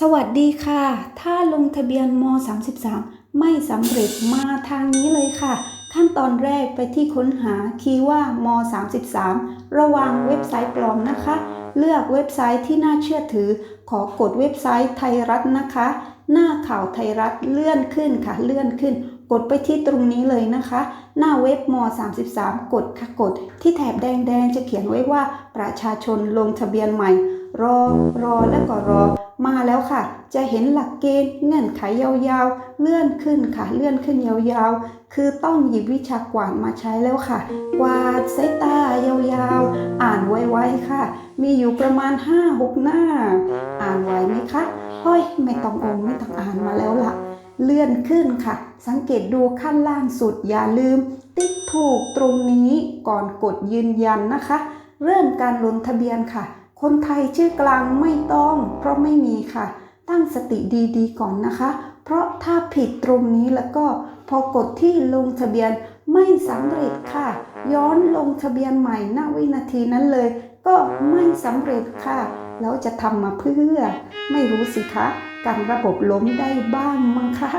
สวัสดีค่ะ ถ้าลงทะเบียนม 33 ไม่สำเร็จมาทางนี้เลยค่ะ ขั้นตอนแรกไปที่ค้นหาคีย์ว่าม 33 ระวังเว็บไซต์ปลอมนะคะ เลือกเว็บไซต์ที่น่าเชื่อถือ ขอกดเว็บไซต์ไทยรัฐนะคะ หน้าข่าวไทยรัฐเลื่อนขึ้นค่ะเลื่อนขึ้น กดไปที่ตรงนี้เลยนะคะ หน้าเว็บม 33 กดค่ะกด ที่แถบแดงๆจะเขียนไว้ว่าประชาชนลงทะเบียนใหม่ รอรอแล้วก็รอ มาแล้วค่ะ จะเห็นหลักเกณฑ์เงื่อนไขยาวๆ เลื่อนขึ้นค่ะ เลื่อนขึ้นยาวๆ คือต้องหยิบวิชากวาดมาใช้แล้วค่ะ กวาดสายตายาวๆ อ่านไวๆค่ะ มีอยู่ประมาณ 5-6 หน้า อ่านไวไหมคะเฮ้ยไม่ต้ององไม่ต้องอ่านมาแล้วล่ะ เลื่อนขึ้นค่ะ สังเกตดูขั้นล่างสุดอย่าลืม ติ๊กถูกตรงนี้ก่อนกดยืนยันนะคะ เริ่มการลงทะเบียนค่ะ คนไทยชื่อกลางไม่ต้อง เพราะไม่มีค่ะ ตั้งสติดีๆก่อนนะคะ เพราะถ้าผิดตรงนี้แล้วก็พอกดที่ลงทะเบียนไม่สำเร็จค่ะ ย้อนลงทะเบียนใหม่ณวินาทีนั้นเลย ก็ไม่สำเร็จค่ะ แล้วจะทำมาเพื่อ ไม่รู้สิคะ การระบบล้มได้บ้างมั้งคะ